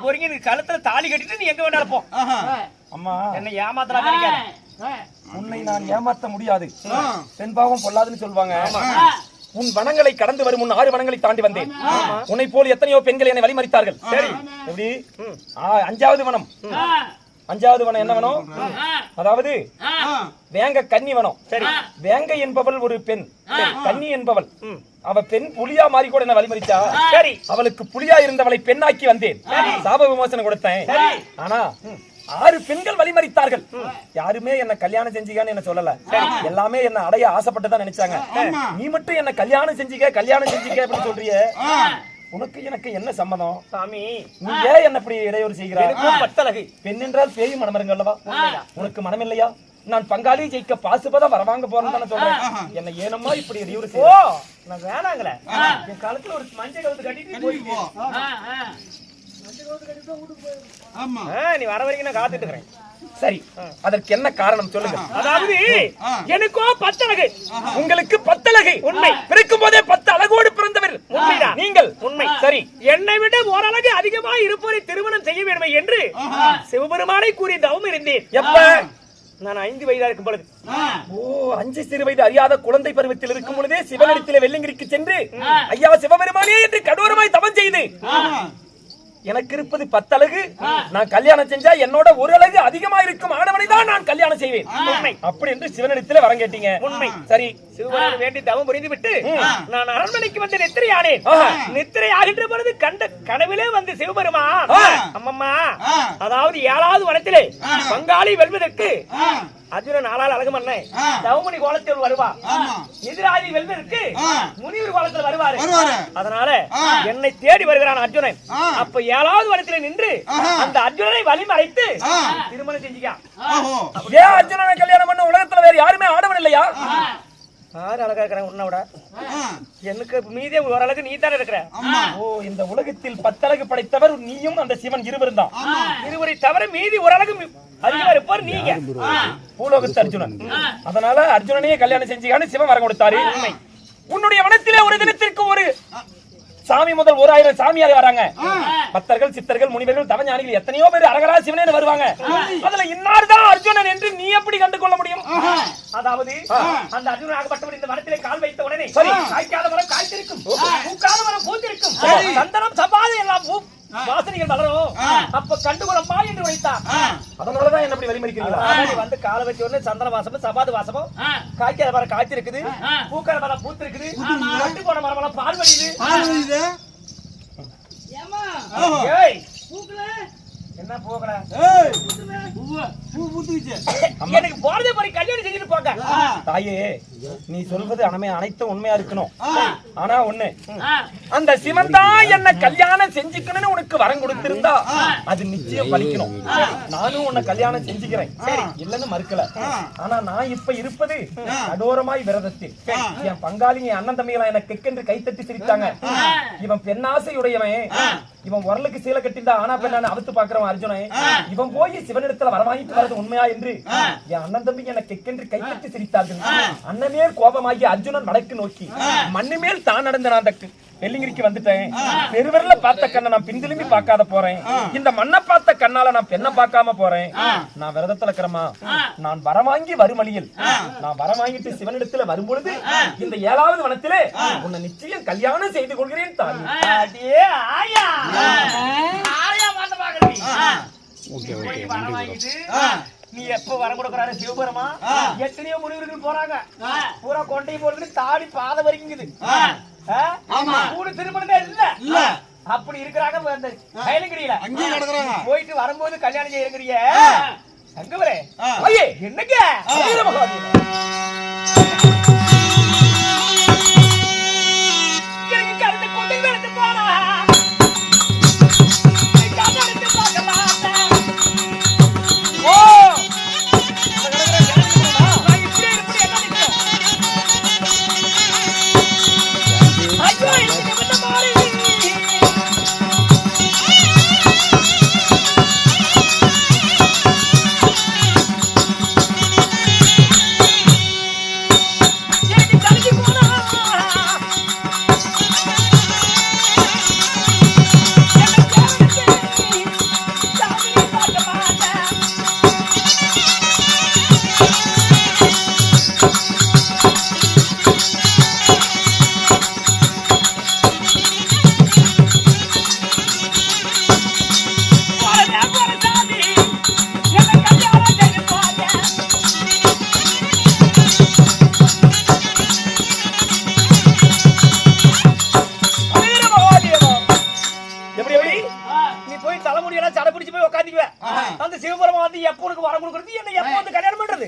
பொறுங்கி நீ கழுத்துல தாலி கட்டிட்டு நீ எங்க வேணாலும் போ. அம்மா. என்ன ஏமாத்தலாம் உன்னை நான் ஏமாத்த முடியாது. செண்பாவம் பொல்லாதுன்னு சொல்லுவாங்க. உன் வனங்களை கடந்து வரும் முன் ஆறு வனங்களை தாண்டி வந்தேன். உன்னை போல் எத்தனையோ பெண்கள் என்னை வழிமறித்தார்கள். சரி எப்படி? அஞ்சாவது வனம். அஞ்சாவது வனம் என்ன வனம்? அதாவது. வேங்க கன்னி வனம். சரி. வேங்க என்பவள் ஒரு பெண். கன்னி என்பவள். அவ பெண் புலியா மாறி கூட என்ன வழிமறிச்சா? சரி. அவளுக்கு புலியா இருந்தவளை பெண்ணாக்கி வந்தேன். சாப விமோசனம் கொடுத்தேன். ஆனா ஆறு பெண்கள் வழிமறித்தார்கள். யாருமே என்ன கல்யாணம் செஞ்சுக்கன்னு என்ன சொல்லல. எல்லாமே என்ன அடைய ஆசைப்பட்டு தான் நினைச்சாங்க நீ மட்டும் என்ன கல்யாணம் செஞ்சுக்க கல்யாணம் செஞ்சுக்க அப்படின்னு சொல்றியே. உனக்கு எனக்கு என்ன சம்மதம்? சாமி. நீ ஏன் என்ன இப்படி இடையூறு செய்கிறாய்? எனக்கும் பத்தலகு பெண் என்றால் பேய் மனமருங்க அல்லவா? உனக்கு மனம் இல்லையா நான் பங்காளி ஜெயிக்க பாசுபதம் வரவாங்க போறேன்னு தானே சொல்றேன். என்ன ஏனம்மா இப்படி இடையூறு செய்ய நான் வேணாங்களே. என் கழுத்துல ஒரு மஞ்சள் கழுத்து கட்டிட்டு போயிட்டு நீ வர வரைக்கும் நான் காத்துட்டு இருக்கிறேன். சரி அதற்கு என்ன காரணம் சொல்லுங்க அதாவது. எனக்கோ பத்தலகு. உங்களுக்கு பத்தழகை உண்மை. பிறக்கும் போதே பத்து அழகோடு பிறந்தவர் உண்மைதான். நீங்கள் உண்மை சரி என்னை விட ஓரளவு அதிகமா இருப்பவரை திருமணம் செய்ய வேண்டுமே என்று சிவபெருமானை கூறி தவம் இருந்தேன். எப்ப? நான் ஐந்து வயதா இருக்கும் பொழுது. ஓ அஞ்சு சிறு வயது அறியாத குழந்தை பருவத்தில் இருக்கும் பொழுதே சிவனிடத்திலே வெள்ளங்கிரிக்கு சென்று ஐயா சிவபெருமானே என்று கடோரமாய் தவம் செய்து. எனக்கு இருப்பது பத்து அழகு நான் கல்யாணம் செஞ்சா என்னோட ஒரு அழகு அதிகமா இருக்கும் ஆடவனை தான் நான் கல்யாணம் செய்வேன். உண்மை. அப்படி என்று சிவனிடத்திலே வரம் கேட்டீங்க. உண்மை. சரி. சிவபெருமான் வேண்டி தவம் புரிந்து விட்டு நான் அரண்மனைக்கு வந்து நித்திரையானேன். ஆஹா. நித்திரை ஆகின்ற பொழுது கண்ட கனவிலே வந்து சிவபெருமான். ஆ. அம்மம்மா. அதாவது ஏழாவது வனத்திலே பங்காளி வெல்வதற்கு. அர்ஜுனன் நாளால் அழகு மன்னன். தவமணி கோலத்தில் வருவா வெல்வதற்கு ஆ. முனிவர் கோலத்தில் வருவாரு. அதனால. என்னை தேடி வருகிறான் அர்ஜுனன். அப்ப ஏழாவது வனத்திலே நின்று. அந்த அர்ஜுனனை வழிமறைத்து. திருமணம் செஞ்சுக்கான் ஓஹோ. ஏன் அர்ஜுனனை கல்யாணம் பண்ண உலகத்துல வேற யாருமே ஆடவன் இல்லையா யாரு அழகா இருக்கிறாங்க உன்னை விட. எனக்கு மீதே ஓரளவுக்கு நீ தானே இருக்கிற. ஓ இந்த உலகத்தில் பத்தழகு படைத்தவர் நீயும் அந்த சிவன் இருவரும் தான். இருவரை தவிர மீதி ஓரளவுக்கு அதிகமா இருப்பார் நீங்க. பூலோகத்து அர்ஜுனன். அதனால அர்ஜுனனையே கல்யாணம் செஞ்சுக்கான்னு சிவன் வரம் கொடுத்தாரு. உன்னுடைய வனத்திலே ஒரு தினத்திற்கு ஒரு சாமி முதல் ஒரு ஆயிரம் சாமியார் வராங்க. பக்தர்கள் சித்தர்கள் முனிவர்கள் தவஞானிகள் எத்தனையோ பேர் அரகரா சிவனே வருவாங்க. அதுல இன்னார்தான் அர்ஜுனன் என்று நீ எப்படி கண்டு கொள்ள முடியும்? அதாவது அந்த அர்ஜுனன் ஆகப்பட்டவர் இந்த மரத்திலே கால் வைத்த உடனே. காய்க்காத மரம் காய்த்திருக்கும். பூக்காத மரம் பூத்திருக்கும். சந்தனம் சம்பாதை எல்லாம் வாசனைகள் வளரும். அப்ப கண்டுகொள்ளப்பா என்று வைத்தார் இப்படி வழிமறிக்கிறீங்களா வந்து காலை வச்ச உடனே சந்தன வாசமும் சபாது வாசமும். காய்க்காத மரம் காய்ச்சிருக்குது பூக்காத மரம் பூத்திருக்குது. கண்டு போன மரம் எல்லாம் பால் வடியுது. ஏய். என்ன போகல ஏய். பூ பூத்துக்கிச்சு. எனக்கு போறதே போய் கல்யாணம் செஞ்சுட்டு போங்க. தாயே நீ சொல்வது அனமே அனைத்தும் உண்மையா இருக்கணும். ஆனா ஒண்ணு. அந்த சிவன் தான் என்ன கல்யாணம் செஞ்சுக்கணும்னு உனக்கு வரம் கொடுத்திருந்தா அது நிச்சயம் பலிக்கணும். நானும் உன்னை கல்யாணம் செஞ்சுக்கிறேன். இல்லன்னு மறுக்கல. ஆனா நான் இப்ப இருப்பது கடோரமாய் விரதத்தில் என் பங்காளி என் அண்ணன் தம்பிகளா எனக்கு கெக்கென்று கைத்தட்டி சிரித்தாங்க. இவன் பெண்ணாசையுடையவன். இவன் உரலுக்கு சீலை கட்டிந்தா ஆனா பெண்ணான அவுத்து பாக்குறவன் அர்ஜுனன் இவன் போய் சிவனிடத்துல வரவாங்கிட்டு வர்றது உண்மையா என்று என் அண்ணன் தம்பி எனக்கு கெக்கென்று கைத்தட்டி சிரித்தார்கள். அண்ணமேல் கோபமாகி அர்ஜுனன் வடக்கு நோக்கி மண்ணு மேல் தான் நடந்த நான் வெள்ளிங்கிரிக்கு வந்துட்டேன். பெருவரில் பார்த்த கண்ணை நான் பின்திலும்பி பார்க்காத போறேன். இந்த மண்ணை பார்த்த கண்ணால நான் பெண்ணை பார்க்காம போறேன். நான் விரதத்துல இருக்கிறமா நான் வரவாங்கி வருமளியில் நான் வரவாங்கிட்டு சிவனிடத்துல வரும்பொழுது இந்த ஏழாவது வனத்திலே உன்னை நிச்சயம் கல்யாணம் செய்து கொள்கிறேன் தாய். அடே ஆயா. ஆயா மாத்த பாக்குறீ போய் வரம் வாங்கிட்டு, நீ எப்ப வரம் கொடுக்கறாரு சிவபெருமா? எத்தனையோ முனிவர்கள் போறாங்க. பூரா கொண்டை போறது தாடி பாத வரைக்குங்குது ஆமா. கூடு திருமணமே இல்ல. இல்ல. அப்படி இருக்கிறாங்க அந்த கைலங்கிரியில அங்கேயே கிடக்குறாங்க. போயிட்டு வரும்போது கல்யாணம் செய்யறங்கிறிய. அங்க வரே ஆ. ஐயே என்னங்க?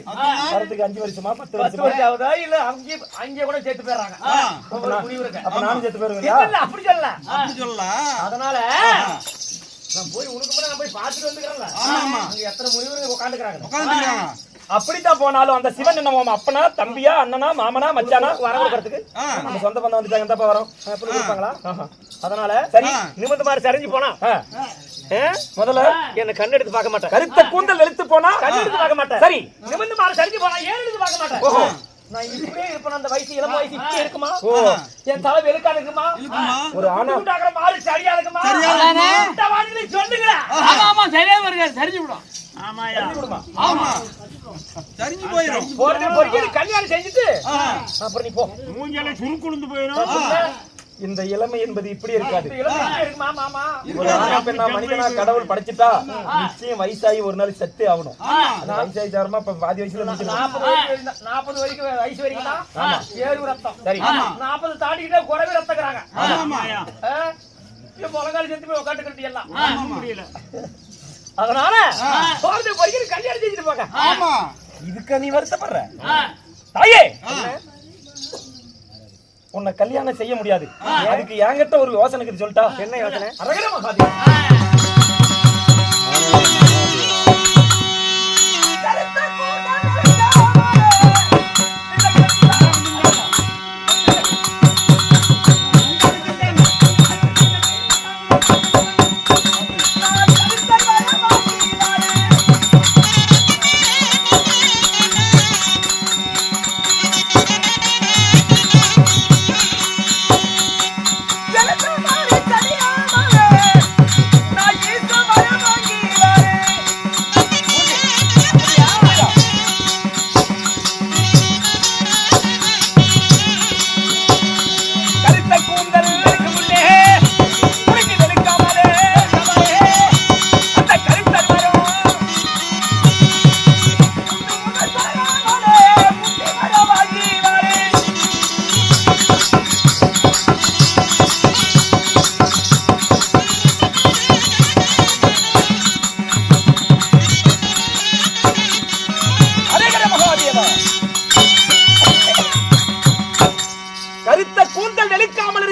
பண்றது வரதுக்கு அஞ்சு வருஷமா பத்து வருஷமா. ஆகுதா இல்ல அங்கேயே அங்கேயே கூட சேர்த்து போயிடுறாங்க. ஒரு முடிவு இருக்கு. அப்ப நானும் செத்து போயிருவேன் அப்படி சொல்லல. அப்படி சொல்லலாம் அதனால நான் போய் உனக்கு நான் போய் பார்த்துட்டு. அங்க எத்தனை முனிவர்கள் உட்காந்துக்கிறாங்க உட்காந்துருக்காங்க அப்படித்தான் போனாலும் அந்த சிவன் என்ன அப்பனா தம்பியா அண்ணனா மாமனா மச்சானா? வரம் கொடுக்கறதுக்கு. நம்ம சொந்த பந்தம் வந்துட்டாங்க எந்தப்பா வரோம்? கொடுப்பாங்களா. அதனால சரி மாதிரி சரிஞ்சு போனா? முதல்ல என்ன கண்ணு எடுத்து பார்க்க மாட்டேன். கருத்த கூந்தல் வெளுத்து போனா கண்ணு எடுத்து பார்க்க மாட்டேன். சரி. நிமிர்ந்து மாதிரி சரிஞ்சு போனா ஏன் எடுத்து பார்க்க மாட்டேன். நான் இப்படியே இருப்பேன் அந்த வயசு இளம் வயசு இப்படி இருக்குமா? ஓ. என் தலை வெளுக்கா இருக்குமா? ஒரு ஆணா உண்டாக்குற மாதிரி சரியா இருக்குமா? சொல்லுங்களேன். ஆமா ஆமா சரியா வருது சரிஞ்சு விடும். விடுமா? ஆமா. சரிஞ்சு போயிடும் போறது கல்யாணம் செஞ்சுட்டு. அப்புறம் நீ போ. சுருக்குழுந்து போயிடும் இந்த இளமை என்பது இப்படி இருக்காது. மனிதனா கடவுள் படைச்சிட்டா நிச்சயம் வயசாகி ஒரு நாள் செத்து ஆகணும். அந்த வயசாகி சாரமா இப்ப பாதி வயசுல. நாற்பது வரைக்கும் நாற்பது வரைக்கும் வயசு வரைக்கும் ஏழு ரத்தம். சரி. நாற்பது தாண்டிக்கிட்டே குறவே ரத்தக்கிறாங்க முழங்கால் செத்து போய் உட்காந்துக்கிட்டு எல்லாம் முடியல அதனால போறது பொறுக்கி கல்யாணம் செஞ்சுட்டு போங்க. ஆமா. இதுக்கு நீ வருத்தப்படுற? தாயே! உன்னை கல்யாணம் செய்ய முடியாது. அதுக்கு என்கிட்ட ஒரு யோசனை இருக்குது சொல்லிட்டா. என்ன யோசனை? அரகர மகாதேவா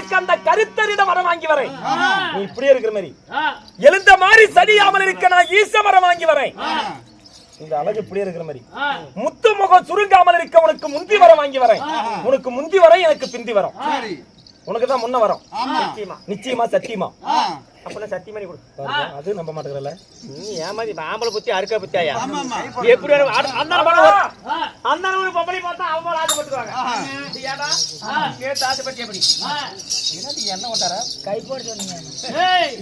இருக்க அந்த கருத்தரிடம் வரம் வாங்கி வரேன். நீ இப்படியே இருக்கிற மாதிரி. எழுந்த மாதிரி சரியாமல் இருக்க நான் ஈச வரம் வாங்கி வரேன். இந்த அழகு இப்படியே இருக்கிற மாதிரி. முத்து முகம் சுருங்காமல் இருக்க உனக்கு முந்தி வரம் வாங்கி வரேன். உனக்கு முந்தி வரம் எனக்கு பிந்தி வரம். உனக்கு தான் முன்ன வரம். நிச்சயமா. நிச்சயமா சத்தியமா. அப்பெல்லாம் சத்தியமணி கொடு. பாருங்க, அது நம்ப மாட்டேங்கிறல நீ ஏமாதி ஆம்பளை புத்தி அறுக்க புத்தியாயா? எப்படி அந்த அந்த ஒரு பொம்பளை பார்த்தா அவங்க. இது ஏன்டா? கேட்டு ஆசைப்பட்டு எப்படி? என்னது என்ன கொண்டாரா?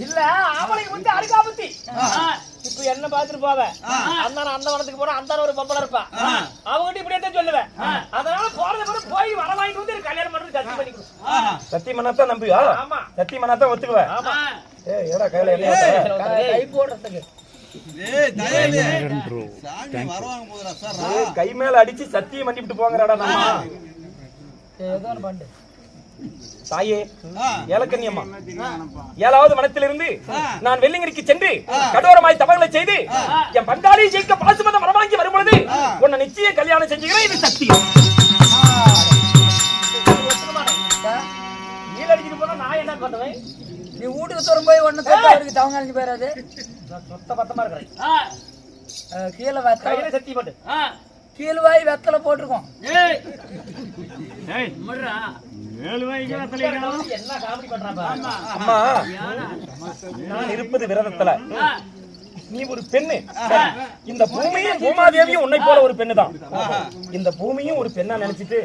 இல்ல, ஆம்பளைக்கு புத்தி அறுக்கா புத்தி. இப்ப என்ன பார்த்துட்டு போவ. அந்த அந்த வனத்துக்கு அந்த ஒரு பொம்பளை இருப்பா. அவங்ககிட்ட இப்படியே தான் சொல்லுவேன். அதனால போறது கூட போய் வர வாங்கிட்டு வந்து எனக்கு கல்யாணம் பண்றது சத்தியம் பண்ணி கொடு. சத்தியமனா தான் நம்புவியா? ஆமா. சத்தியமனா தான் ஒத்துக்குவேன் ஆமா. ஏய் ஏடா கையில என்ன வச்ச? கை போடுறதுக்கு. கை மேல அடிச்சு சத்தியம் பண்ணிவிட்டு போங்கறாடா நம்ம. தாயே ஆ. ஏலக்கன்னியம்மா ஏழாவது மனத்திலிருந்து நான் வெள்ளிங்கிரிக்கு சென்று கடோரமாய் தவறுகளை செய்து என் பங்காளி ஜெயிக்க பாசுமதம் வரவாங்கி வரும் பொழுது உன்னை நிச்சய கல்யாணம் செஞ்சுக்கிறேன் இது சத்தியம். நீல அடிச்சுட்டு போனா நான் என்ன பண்ணுவேன் நீ வீட்டுக்கு தூரம் போய் ஒண்ணு தட்டு தவங்க அழிஞ்சு போயிடாது சுத்த பத்தமா இருக்கிறேன். கீழே வெத்தலை சத்தி போட்டு. கீழ்வாய் வெத்தலை போட்டிருக்கோம். அம்மா. நான் இருப்பது விரதத்துல நீ ஒரு பெண்ணு. இந்த பூமியும் பூமாதேவியும் உன்னை போல ஒரு பெண்ணு தான் இந்த பூமியும் ஒரு பெண்ணா நினைச்சிட்டு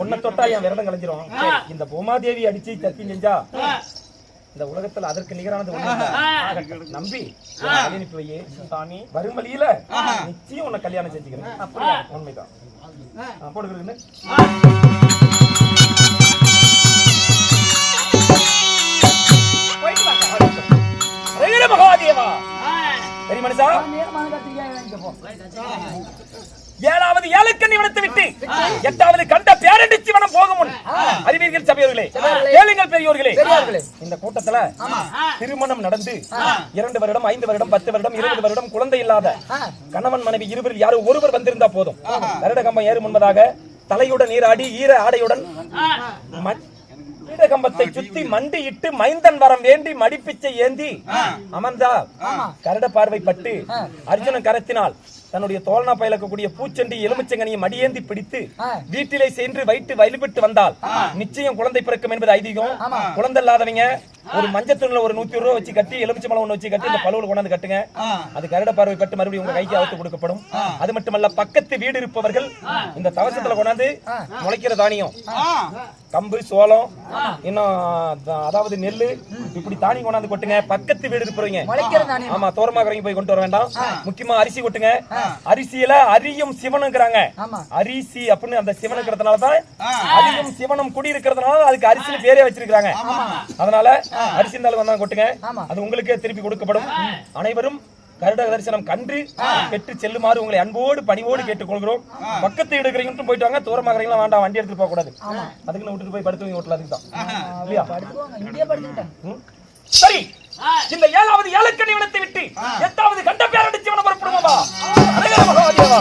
உன்னை தொட்டா என் விரதம் கலைஞ்சிரும். இந்த பூமாதேவி அடிச்சு சத்தியம் செஞ்சா இந்த உலகத்துல அதற்கு நிகரானது. நம்பி அனுப்பி வையே சாமி வரும் வழியில நிச்சயம் உன்னை கல்யாணம் செஞ்சுக்கிறேன். அப்படியா உண்மைதான். போடுகிறேன்னு சரி மனுஷா? ஏழாவது ஏழுக்கண்ணி வனத்தை விட்டு. எட்டாவது கண்ட பேரண்டி சிவனம் போகும் முன். அறிவீர்கள் சபையோர்களே கேளுங்கள் பெரியோர்களே. பெரியோர்களே. இந்த கூட்டத்துல திருமணம் நடந்து இரண்டு வருடம் ஐந்து வருடம் பத்து வருடம் இருபது வருடம் குழந்தை இல்லாத கணவன் மனைவி இருவரில் யாரும் ஒருவர் வந்திருந்தா போதும். வருட கம்பம் ஏறும் முன்பதாக தலையுடன் நீராடி ஈர ஆடையுடன் கம்பத்தை சுத்தி மண்டியிட்டு மைந்தன் வரம் வேண்டி மடிப்பிச்சை ஏந்தி அமர்ந்தா கரட பார்வை பட்டு அர்ஜுனன் கரத்தினால் தன்னுடைய தோழனா பயிலக்கக்கூடிய பூச்செண்டி எலுமிச்சங்கனியை மடியேந்தி பிடித்து வீட்டிலே சென்று வைத்து வழிபட்டு வந்தால் நிச்சயம் குழந்தை பிறக்கும் என்பது ஐதீகம். குழந்தை இல்லாதவங்க ஒரு மஞ்சத்தூள்ல ஒரு நூத்தி ரூபாய் வச்சு கட்டி எலுமிச்சை பழம் ஒண்ணு வச்சு கட்டி இந்த பழுவில் கொண்டாந்து கட்டுங்க. அது கரட பார்வை பட்டு மறுபடியும் உங்க கைக்கு அவுத்து கொடுக்கப்படும். அது மட்டுமல்ல பக்கத்து வீடு இருப்பவர்கள் இந்த தவசத்துல கொண்டாந்து முளைக்கிற தானியம். கம்பு சோளம் இன்னும் அதாவது நெல்லு இப்படி தானியம் கொண்டாந்து கொட்டுங்க. பக்கத்து வீடு தானியம். ஆமா தோரமாகறவங்க போய் கொண்டு வர வேண்டாம். முக்கியமா அரிசி கொட்டுங்க. அரிசியில அரியும் சிவனுங்கிறாங்க. அரிசி அப்படின்னு அந்த சிவனுங்கிறதுனால தான் அரியும் சிவனும் குடி இருக்கிறதுனால அதுக்கு அரிசின்னு பேரே வச்சிருக்காங்க அதனால அரிசி இருந்தாலும் வந்தா கொட்டுங்க. அது உங்களுக்கே திருப்பி கொடுக்கப்படும். அனைவரும் கருட தரிசனம் கன்று பெற்று செல்லுமாறு உங்களை அன்போடு பணிவோடு கேட்டுக்கொள்கிறோம். பக்கத்து எடுக்கிறீங்க போயிட்டு வாங்க. தூரமாகறீங்களா வேண்டாம். வண்டி எடுத்துட்டு போக கூடாது. அதுக்குன்னு விட்டுட்டு போய் படுத்து ஓட்டல அதுக்கு தான். இல்லையா? சரி. இந்த ஏழாவது ஏழுக்கணி வினத்தை விட்டு எட்டாவது கண்ட பேரடிச்சு வன புறப்படுமா மகாதேவா